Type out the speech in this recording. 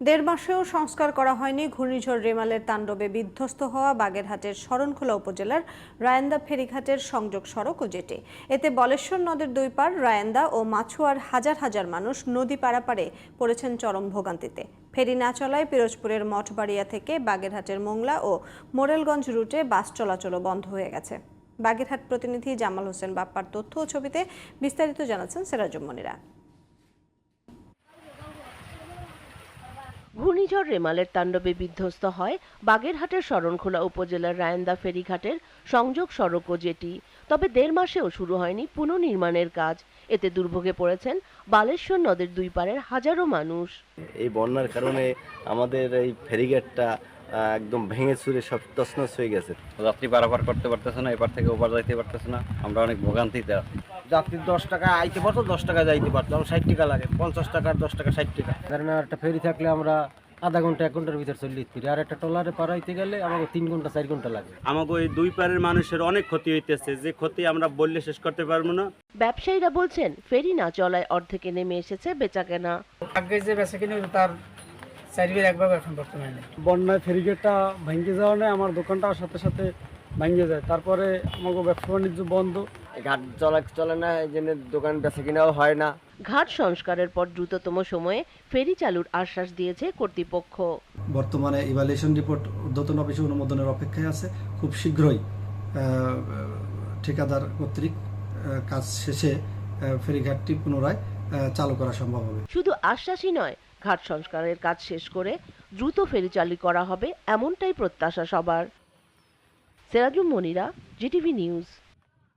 দেড় মাসেও সংস্কার করা হয়নি ঘূর্ণিঝড় রেমালের তাণ্ডবে বিধ্বস্ত হওয়া বাগেরহাটের শরণখোলা উপজেলার রায়েন্দা ফেরিঘাটের সংযোগ সড়ক ও জেটে। এতে বলেশ্বর নদের দুই পার, রায়েন্দা ও মাছুয়ার হাজার হাজার মানুষ নদী পারাপারে পড়েছেন চরম ভোগান্তিতে। ফেরি না চলায় পিরোজপুরের মঠবাড়িয়া থেকে বাগেরহাটের মোংলা ও মোরেলগঞ্জ রুটে বাস চলাচলও বন্ধ হয়ে গেছে। বাগেরহাট প্রতিনিধি জামাল হোসেন বাপ্পার তথ্য ও ছবিতে বিস্তারিত জানাচ্ছেন সেরাজুম মনিরা। ঘূর্ণিঝড় রেমালের তাণ্ডবে বিধ্বস্ত হয় বাগেরহাটের শরণখোলা উপজেলার রায়ন্দা ফেরিঘাটের সংযোগ সড়ক ও জেটি তবে দেড় মাসেও শুরু হয়নি পুনর্নির্মাণের কাজ। এতে দুর্ভোগে পড়েছেন বালেশ্বর নদের দুই পারের হাজারো মানুষ। এই বন্যার কারণে আমাদের এই ফেরিঘাটটা একদম ভেঙে চুরে সব তছনছ হয়ে গেছে। যাত্রী পারাপার করতে পারতেছে না এপার থেকে ওপার যাইতে পারতেছে না। আমরা অনেক ভোগান্তিতে আছি। যাত্রী দশ টাকা আইতে পারতো দশ টাকা যাইতে পারতো। আমার ষাট টাকা লাগে পঞ্চাশ টাকার দশ টাকা ষাট টাকা। কারণ একটা ফেরি থাকলে আমরা আধা ঘণ্টা এক ঘণ্টার ভিতর চলে যেতে আর একটা ট্রলারে পারাইতে গেলে আমাকে তিন ঘণ্টা চার ঘণ্টা লাগে। আমাকে ওই দুই পারের মানুষের অনেক ক্ষতি হইতেছে। যে ক্ষতি আমরা বললে শেষ করতে পারব না। ব্যবসায়ীরা বলছেন ফেরি না চলায় অর্ধেকে নেমে এসেছে বেচাকেনা। আগে যে বেচা কিনে তার চারিবের একভাবে এখন বর্তমানে। বন্যায় ফেরিগেটটা ভেঙে যাওয়া নেই আমার দোকানটাও সাথে সাথে ভেঙে যায়। তারপরে আমাকে ব্যবসা বাণিজ্য বন্ধ। ঘাট চলা চলে না এই জন্য দোকান বেচা কিনাও হয় না। ঘাট সংস্কারের পর দ্রুততম সময়ে ফেরি চালুর আশ্বাস দিয়েছে কর্তৃপক্ষ। বর্তমানে ইভালুয়েশন রিপোর্ট ঊর্ধ্বতন অফিসে অনুমোদনের অপেক্ষায় আছে। খুব শীঘ্রই ঠিকাদার কর্তৃক কাজ শেষে ফেরিঘাটটি পুনরায় চালু করা সম্ভব হবে। শুধু আশ্বাসই নয় ঘাট সংস্কারের কাজ শেষ করে দ্রুত ফেরি চালু করা হবে, এমনটাই প্রত্যাশা সবার। Serajum Munira, GTV news.